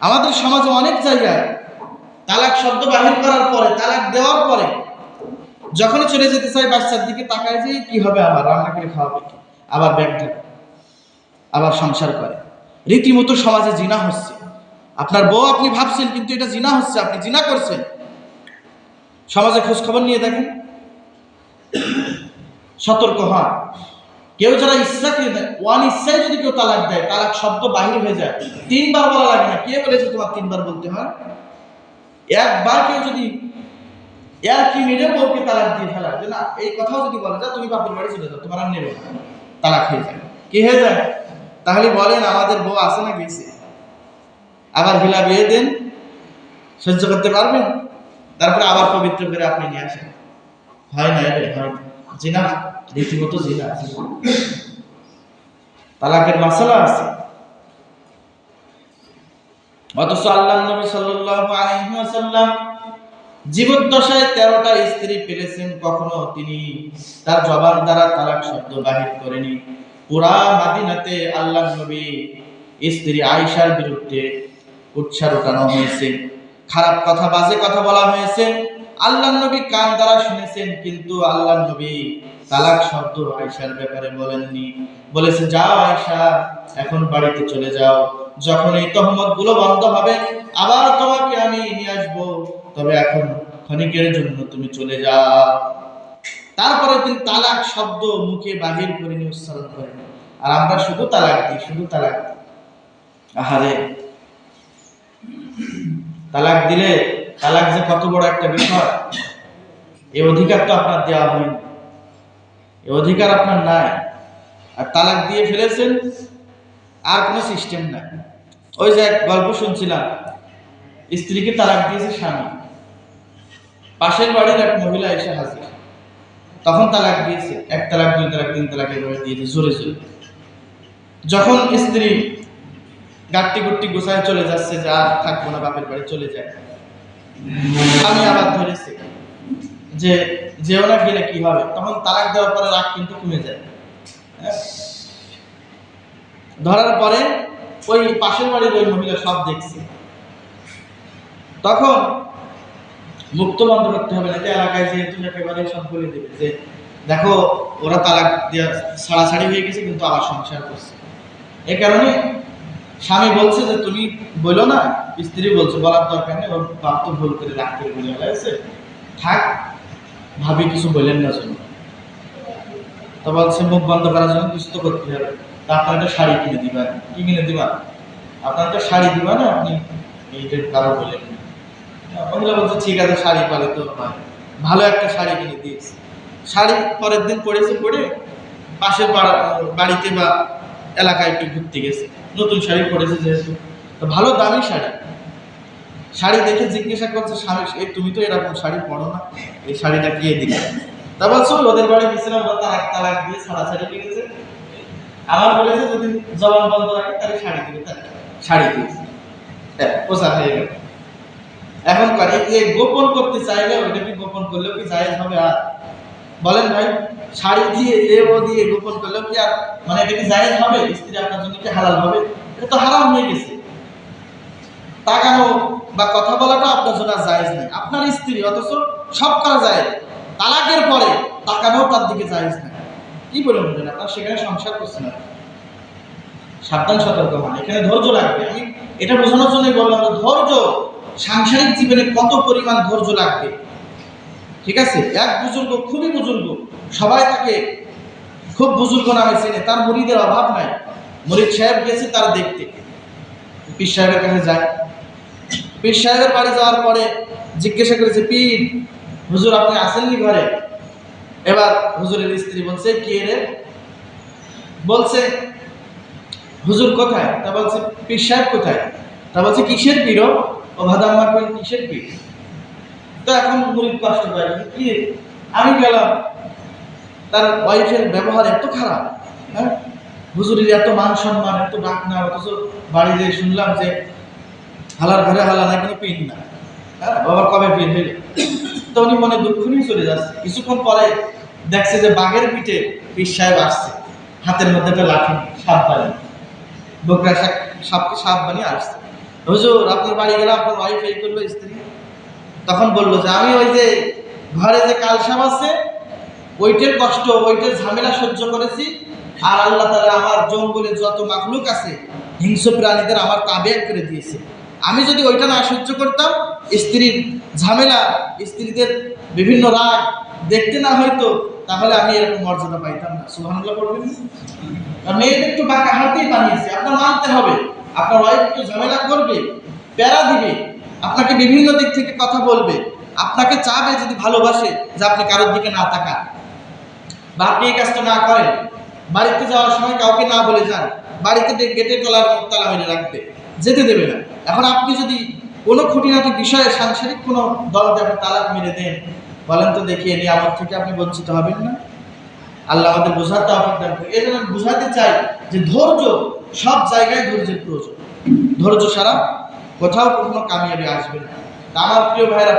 আমাদের সমাজে অনেক জায়গায় তালাক শব্দ বাহির করার পরে, তালাক দেওয়ার পরে যখনই চলে যেতে চাই বাচ্চার দিকে তাকায় যে, কি হবে আবার রান্না করে খাওয়াবে? আবার ব্যাগ আবার সংসার করে। রীতিমতো সমাজে জিনা হচ্ছে। আপনার বউ আপনি ভাবছেন, কিন্তু এটা জিনা হচ্ছে, আপনি জিনা করছেন। সমাজে খোঁজ খবর নিয়ে দেখেন। সতর্ক হন। কেউ যারা ইচ্ছা করে দেয়, ওয়ান ইচ্ছায় যদি কেউ তালাক দেয়, তালাক শব্দ বাহির হয়ে যায়। তিনবার বলা লাগে না। কে বলেছে তোমার তিনবার বলতে হয়? একবার কেউ যদি এর কি মেরে বউকে তালাক দিয়ে ফেলা যে না, এই কথাও যদি বলা যায় তুমি বাপের বাড়ি চলে যাও, তোমার আর নেবে তালাক হয়ে যায়। কি হয়ে যায়? তাহলে বলেন, আমাদের বউ আছে না গেছে? আবার হিলা বিয়ে দেন, সহ্য করতে পারবেন? তারপরে আবার পবিত্র করে আপনি নিয়ে আসেন। হয় না রে জিনা, রীতিমতো জিনা। তালাকের মশলা আছে। অথচ আল্লাহ নবী সাল্লাল্লাহু আলাইহি ওয়াসাল্লাম জীবদ্দশায় তেরোটা স্ত্রী পেলেছেন কখনো তিনি তার জবান দ্বারা তালাক শব্দ বাহির করেনি। পুরা মাদিনাতে আল্লাহ নবী স্ত্রী আয়েশার বিরুদ্ধে উৎসার ওঠানো হয়েছে। খারাপ কথা, বাজে কথা বলা হয়েছে। আল্লাহ নবী কান দ্বারা শুনেছেন, কিন্তু আল্লাহ নবী তালাক শব্দ আয়েশার ব্যাপারে বলেননি। বলেছে, যাও আয়েশা, এখন বাড়িতে চলে যাও। যখন এই তহমতগুলো বন্ধ হবে, আবার তোমাকে আমি নিয়ে আসব। তবে এখন ক্ষণিকের জন্য তুমি চলে যাও। তারপরে তিনি তালাক শব্দ মুখে বাহির করে নিয়ে উচ্চারণ করেন। আর আমরা শুধু তালাক দিই, শুধু তালাক দিই। আহারে! তালাক দিলে তালাক যে কত বড় একটা বিষয়? এই অধিকার তো আপনার দেওয়া হয়নি। এই অধিকার আপনার নাই। আর তালাক দিয়ে ফেলেছেন, আর কোনো সিস্টেম নাই। ওই যে এক গল্প শুনছিলাম, স্ত্রীকে তালাক দিয়েছে স্বামী। পাশের বাড়ির এক মহিলা এসে হাজির। তখন তালাক দিয়েছে, এক তালাক, দুই তালাক, তিন তালাক এভাবে দিয়েছে জোরে জোরে। যখন স্ত্রী গাট্টি গুট্টি গোছায় চলে যাচ্ছে যে আর থাকব না, বাপের বাড়ি চলে যায় আমি আবার ধরেছি যে যেও না গেলে কি হবে? তখন তালাক দেওয়ার পরে রাগ কিন্তু কমে যায়। হ্যাঁ? ধরার পরে ওই পাশের বাড়ির ওই মহিলা সব দেখছে। তখন মুক্ত বন্ধ করতে হবে না যে এলাকায় যেহেতু একেবারে সব বলে দেবে যে, দেখো, ওরা তালাক দেওয়া ছাড়াছাড়ি হয়ে গেছে, কিন্তু আবার সংসার করছে। এ কারণে স্বামী বলছে যে, তুমি বলো না, স্ত্রী বলছে, বলার দরকার নেই, ওর বাপ তো ভুল করে রাগ করে বলে গেছে থাক, ভাবি কিছু বললেন না জন্য তো বলছে, মুখ বন্ধ করার জন্য কিছু তো করতে হবে। তা আপনার একটা শাড়ি কিনে দিবা, কি কিনে দিবা? আপনার একটা শাড়ি দিবা না, আপনি এইটা কারও বলেন। মহিলা বলছে, ঠিক আছে, শাড়ি পালে তো ভালো একটা শাড়ি কিনে দিয়েছে। শাড়ি পরের দিন পরেছে পরে পাশের বাড়িতে বা এলাকায় একটু ঘুরতে গেছে। নতুন শাড়ি পরেছে যেহেতু। ভালো দামি শাড়ি। শাড়ি দেখে জিজ্ঞাসা করছে, স্বামী এই তুমি তো এরকম শাড়ি পরো না। এই শাড়িটা কে দিলে তা বলছো ওদের বাড়ি গেছিলাম ওরা তালাক তালাক দিয়ে ছাড়া ছাড়ি লেগেছে আমার বলেছে, যদি জবান বন্ধ রাখে, তাহলে শাড়ি দিবে, তাহলে শাড়ি দিয়েছে। পোশাক হয়ে গেল। এখন করে গোপন করতে চাইলে ওটা কি গোপন করলেও কি জায়েজ হবে? আর বলেন ভাই, শাড়ি দিয়ে এ ও দিয়ে গোপন করলেও কি আর মানে এটা কি জায়েজ হবে? স্ত্রী আপনার জন্য কি হালাল হবে? এটা তো হারাম হয়ে গেছে। তাকানো বা কথা বলাটা আপনার জন্য আর জায়েজ নেই আপনার স্ত্রী, অথচ সব করা যায়। তালাকের পরে তাকানো তার দিকে জায়েজ নেই কি বলে বলবেন আপনার? সেখানে সংসার করছেন না সাবধান, সতর্ক হন। এখানে ধৈর্য লাগবে। আমি এটা বোঝানোর জন্যই বললাম ধৈর্য সাংসারিক জীবনে কত পরিমাণ ধৈর্য লাগবে। ঠিক আছে? এক বুজুর্গ খুবই বুজুর্গ। সবাই তাকে খুব বুজুর্গ নামে চেনে। তার মুড়িদের অভাব নাই। মুরিদ সাহেব গেছে তার দেখতে পীর সাহেবের কাছে যায়। পীর সাহেবের বাড়ি যাওয়ার পরে জিজ্ঞাসা করেছে, পীর, হুজুর আপনি আসেননি ঘরে? এবার হুজুরের স্ত্রী বলছে, কে রে? বলছে, হুজুর কোথায়? তা বলছে, পীর সাহেব কোথায়? তা বলছে, কিসের পীর ও? ভাদাম্মা কিসের পীর? তো এখন মুরিদ কষ্ট পায় কি? আমি গেলাম। তার ওয়াইফের ব্যবহার এত খারাপ হ্যাঁ? হুজুরের এত মান সম্মান, এত ডাক না, অথচ বাড়িতে শুনলাম যে হালার ঘরে হালা না কোনো পিন না। হ্যাঁ? বাবার কবে পিন হইল? তো উনি মনে দুঃখ নিয়ে চলে যাচ্ছে। কিছুক্ষণ পরে দেখছে যে বাঘের পিঠে পীর সাহেব আসছে। হাতের মধ্যে একটা লাঠি সাপ বানিয়ে। বকরা সাপ সাপকে সাপ বানিয়ে আসছে। হুজুর, আপনার বাড়ি গেলে আপনার ওয়াইফ এই করল, স্ত্রী। তখন বলল যে, আমি ওই যে ঘরে যে কালসাপ আছে, ওইটার কষ্ট, ওইটার ঝামেলা সহ্য করেছি। আর আল্লাহ তাআলা আমার জঙ্গলে যত মাখলুক আছে, হিংস্র প্রাণীদের আমার তাবে করে দিয়েছে। আমি যদি ওইটা না সহ্য করতাম, স্ত্রীর ঝামেলা, স্ত্রীদের বিভিন্ন রাগ দেখতে না হয়তো তাহলে আমি এরকম মর্যাদা পাইতাম না। সুবহানাল্লাহ পড়বেন না? আর মেয়েদের একটু বাঁকা হাতেই বানিয়েছে। আপনার মানতে হবে। আপনার ওয়াইফ একটু ঝামেলা করবে, প্যারা দিবে। আপনাকে বিভিন্ন দিক থেকে কথা বলবে। আপনাকে চাবে যদি ভালোবাসে যে আপনি কারোর দিকে না তাকান। বা আপনি এই কাজটা না করেন, বাড়িতে যাওয়ার সময় কাউকে না বলে যান, বাড়িতে গেটে তলার তালা মেরে রাখবে, যেতে দেবে না। এখন আপনি যদি কোনো খুঁটিনাটি বিষয়ে সাংসারিক কোনো দলতে আপনি তালাক মেরে দেন, বলেন তো দেখি এই আমার থেকে আপনি বঞ্চিত হবেন না? আল্লাহ আমাদের বোঝাতে আপনার এই জন্য বোঝাতে চাই যে ধৈর্য সব জায়গায় ধৈর্যের প্রয়োজন। ধৈর্য ছাড়া কোথাও কখনো কামিয়াবি আসবে না। আমার প্রিয় ভাইরা